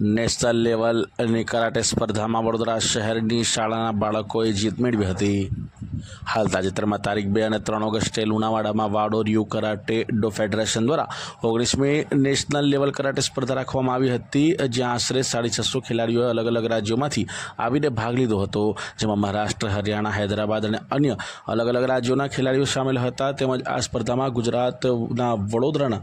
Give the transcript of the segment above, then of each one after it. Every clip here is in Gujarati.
નેશનલ લેવલની કરાટે સ્પર્ધામાં વડોદરા શહેરની શાળાના બાળકોએ જીત મેળવી હતી. હાલ તાજેતરમાં તારીખ બે અને ત્રણ ઓગસ્ટે લુણાવાડામાં wado ryu karate do federation દ્વારા ઓગણીસમી નેશનલ લેવલ કરાટે સ્પર્ધા રાખવામાં આવી હતી, જ્યાં આશરે સાડી છસો ખેલાડીઓએ અલગ અલગ રાજ્યોમાંથી આવીને ભાગ લીધો હતો. જેમાં મહારાષ્ટ્ર, હરિયાણા, હૈદરાબાદ અને અન્ય અલગ અલગ રાજ્યોના ખેલાડીઓ સામેલ હતા. તેમજ આ સ્પર્ધામાં ગુજરાતના વડોદરાના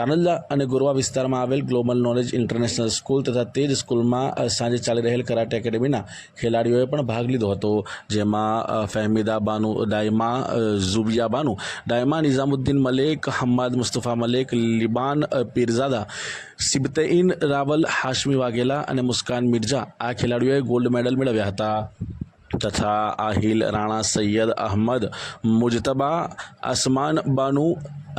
તાનંદા અને ગોરવા વિસ્તારમાં આવેલ ગ્લોબલ નોલેજ ઇન્ટરનેશનલ સ્કૂલ તથા તે જ સ્કૂલમાં સાંજે ચાલી રહેલ કરાટે એકેડેમીના ખેલાડીઓએ પણ ભાગ લીધો હતો. જેમાં ફહેમીદા બાનુ, ડાયમા ઝુબિયા બાનુ, ડાયમા નિઝામુદ્દીન મલેક, હમ્માદ મુસ્તફા મલેક, લિબાન પીરઝાદા સિબતઈન રાવલ, હાશમી વાઘેલા અને મુસ્કાન મિર્ઝા આ ખેલાડીઓએ ગોલ્ડ મેડલ મેળવ્યા હતા. તથા આહિલ રાણા સૈયદ અહમદ મુજતબા આસમાન બાનુ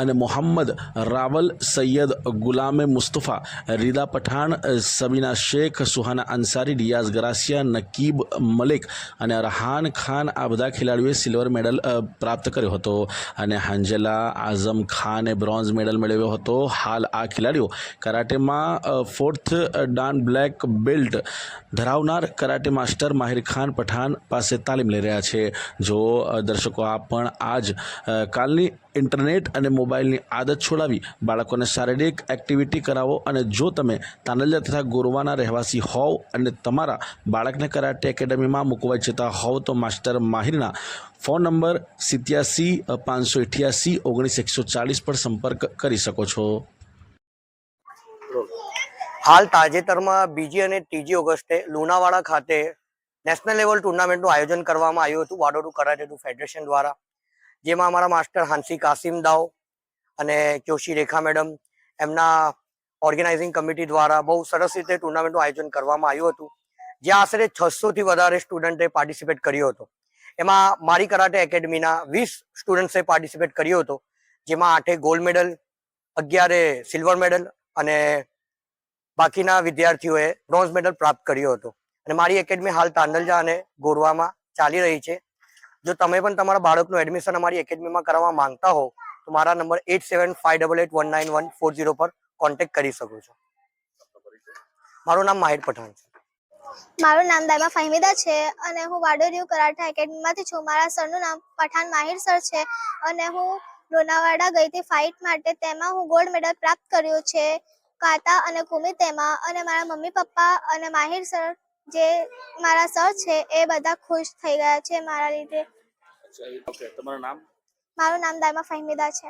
અને મોહમ્મદ રાવલ સૈયદ ગુલામે મુસ્તફા, રીદા પઠાણ, સબીના શેખ, સુહાના અંસારી, રિયાઝ ગરાસિયા, નકીબ મલિક અને રહાન ખાન આ બધા ખેલાડીઓએ સિલ્વર મેડલ પ્રાપ્ત કર્યો હતો. અને હાંજલા આઝમ ખાને બ્રોન્ઝ મેડલ મેળવ્યો હતો. હાલ આ ખેલાડીઓ કરાટેમાં ફોર્થ ડાન બ્લેક બેલ્ટ ધરાવનાર કરાટે માસ્ટર માહિર ખાન પઠાણ પાસે તાલીમ લઈ રહ્યા છે. જો દર્શકો આપ પણ આજ કાલની ઇન્ટરનેટ અને મોબાઈલની આદત છોડાવી બાળકોને શારીરિક એક્ટિવિટી કરાવો અને જો તમે તાનલિયા તથા ગોરવાના રહેવાસી હોવ અને તમારા બાળકને કરાટે એકેડમીમાં મૂકવા જતા હોવ તો માસ્ટર માહિરના ફોન નંબર સિત્યાસી પાંચસો અઠ્યાસી, ઓગણીસ એકસો ચાલીસ પર સંપર્ક કરી શકો છો. હાલ તાજેતરમાં બીજી અને ત્રીજી ઓગસ્ટે લુણાવાડા ખાતે નેશનલ લેવલ ટુર્નામેન્ટનું આયોજન કરવામાં આવ્યું હતું. વાડોડુ કરાટે ટુ ફેડરેશન દ્વારા, જેમાં અમારા માસ્ટર હાંસી કાસિમ દાવ અને જોશી રેખા મેડમ, એમના ઓર્ગેનાઇઝિંગ કમિટી દ્વારા બહુ સરસ રીતે ટુર્નામેન્ટનું આયોજન કરવામાં આવ્યું હતું જ્યાં આશરે છસોથી વધારે સ્ટુડન્ટે પાર્ટિસિપેટ કર્યો હતો. એમાં મારી કરાટે એકેડમીના વીસ સ્ટુડન્ટ્સે પાર્ટિસિપેટ કર્યો હતો, જેમાં આઠે ગોલ્ડ મેડલ અગિયારે સિલ્વર મેડલ અને બાકીના વિદ્યાર્થીઓએ બ્રોન્ઝ મેડલ પ્રાપ્ત કર્યો હતો. અને મારી એકેડમી હાલ તાંડલજા અને ગોરવામાં ચાલી રહી છે. જો તમે પણ તમારા બાળકનું એડમિશન અમારી એકેડમીમાં કરાવવા માંગતા હો તો મારા number eight seven five double eight one nine one four zero પર કોન્ટેક્ટ કરી શકો છો. મારું નામ માહિર પઠાણ છે. મારું નામ દાયમા ફહેમીદા છે અને હું વાડોરિયું કરાઠા એકેડમીમાંથી છું. મારા સરનું નામ પઠાણ માહિર સર છે અને હું લોનાવાડા ગઈ હતી ફાઇટ માટે તેમાં હું ગોલ્ડ મેડલ પ્રાપ્ત કર્યો છે કાતા અને કુમી તેમાં અને મારા મમ્મી પપ્પા અને માહિર સર જે મારા સર છે એ બધા ખુશ થઈ ગયા છે મારા લીધે. તમારું નામ? મારું નામ દાયમા ફહેમીદા છે.